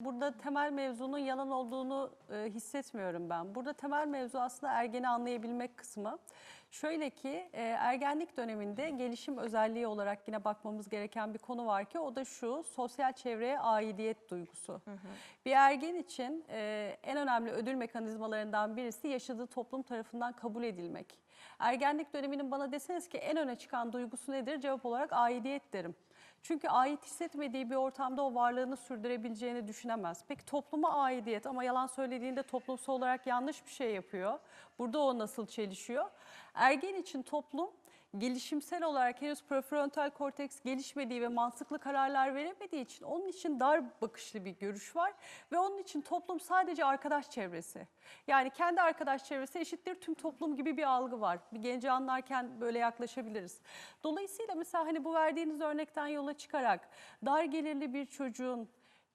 Burada temel mevzunun yalan olduğunu e, hissetmiyorum ben. Burada temel mevzu aslında ergeni anlayabilmek kısmı. Şöyle ki e, ergenlik döneminde gelişim özelliği olarak yine bakmamız gereken bir konu var ki o da şu sosyal çevreye aidiyet duygusu. Bir ergen için e, en önemli ödül mekanizmalarından birisi yaşadığı toplum tarafından kabul edilmek. Ergenlik döneminin bana deseniz ki en öne çıkan duygusu nedir? Cevap olarak aidiyet derim. Çünkü ait hissetmediği bir ortamda o varlığını sürdürebileceğini düşünemez. Peki topluma aidiyet ama yalan söylediğinde toplumsal olarak yanlış bir şey yapıyor. Burada o nasıl çelişiyor? Ergen için toplum gelişimsel olarak henüz prefrontal korteks gelişmediği ve mantıklı kararlar veremediği için onun için dar bakışlı bir görüş var ve onun için toplum sadece arkadaş çevresi. Yani kendi arkadaş çevresi eşittir tüm toplum gibi bir algı var. Bir genci anlarken böyle yaklaşabiliriz. Dolayısıyla mesela hani bu verdiğiniz örnekten yola çıkarak dar gelirli bir çocuğun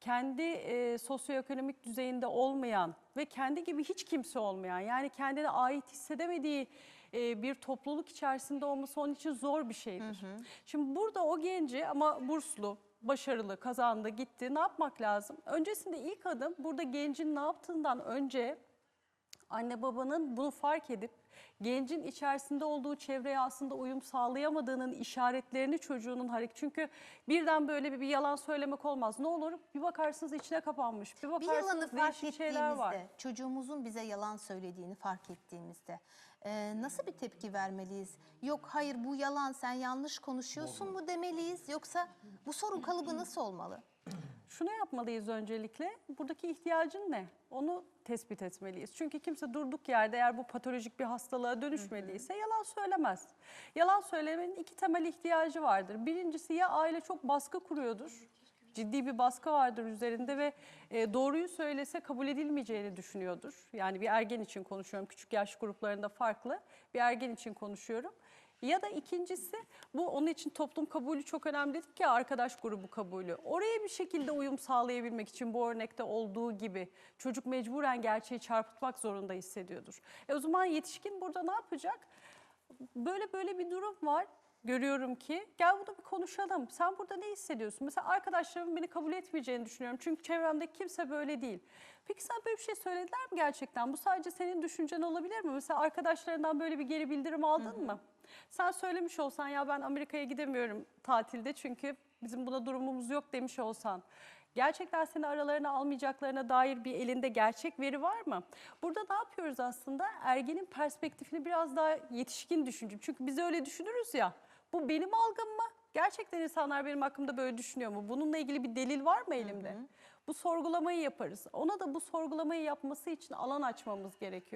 kendi e, sosyoekonomik düzeyinde olmayan ve kendi gibi hiç kimse olmayan yani kendine ait hissedemediği e, bir topluluk içerisinde olması onun için zor bir şeydir. Şimdi burada o genci ama burslu, başarılı, kazandı, gitti ne yapmak lazım? Öncesinde ilk adım burada gencin ne yaptığından önce anne babanın bunu fark edip gencin içerisinde olduğu çevreye aslında uyum sağlayamadığının işaretlerini çocuğunun hareket. Çünkü birden böyle bir, bir yalan söylemek olmaz. Ne olur bir bakarsınız içine kapanmış. Bir Bir bakarsınız yalanı fark şeyler var. ettiğimizde, çocuğumuzun bize yalan söylediğini fark ettiğimizde e, nasıl bir tepki vermeliyiz? Yok hayır bu yalan sen yanlış konuşuyorsun mu demeliyiz? Yoksa bu soru kalıbı nasıl olmalı? Şunu yapmalıyız öncelikle. Buradaki ihtiyacın ne? Onu tespit etmeliyiz. Çünkü kimse durduk yerde eğer bu patolojik bir hastalığa dönüşmediyse yalan söylemez. Yalan söylemenin iki temel ihtiyacı vardır. Birincisi ya aile çok baskı kuruyordur. Ciddi bir baskı vardır üzerinde ve e, doğruyu söylese kabul edilmeyeceğini düşünüyordur. Yani bir ergen için konuşuyorum. Küçük yaş gruplarında farklı. Bir ergen için konuşuyorum. Ya da ikincisi bu onun için toplum kabulü çok önemli dedik ya arkadaş grubu kabulü. Oraya bir şekilde uyum sağlayabilmek için bu örnekte olduğu gibi çocuk mecburen gerçeği çarpıtmak zorunda hissediyordur. E o zaman yetişkin burada ne yapacak? Böyle böyle bir durum var. Görüyorum ki gel bunu bir konuşalım. Sen burada ne hissediyorsun? Mesela arkadaşlarımın beni kabul etmeyeceğini düşünüyorum. Çünkü çevremde kimse böyle değil. Peki sen böyle bir şey söylediler mi gerçekten? Bu sadece senin düşüncen olabilir mi? Mesela arkadaşlarından böyle bir geri bildirim aldın mı? Sen söylemiş olsan ya ben Amerika'ya gidemiyorum tatilde çünkü bizim buna durumumuz yok demiş olsan. Gerçekten seni aralarına almayacaklarına dair bir elinde gerçek veri var mı? Burada ne yapıyoruz aslında? Ergenin perspektifini biraz daha yetişkin düşünce. Çünkü biz öyle düşünürüz ya. Bu benim algım mı? Gerçekten insanlar benim hakkımda böyle düşünüyor mu? Bununla ilgili bir delil var mı elimde? Bu sorgulamayı yaparız. Ona da bu sorgulamayı yapması için alan açmamız gerekiyor.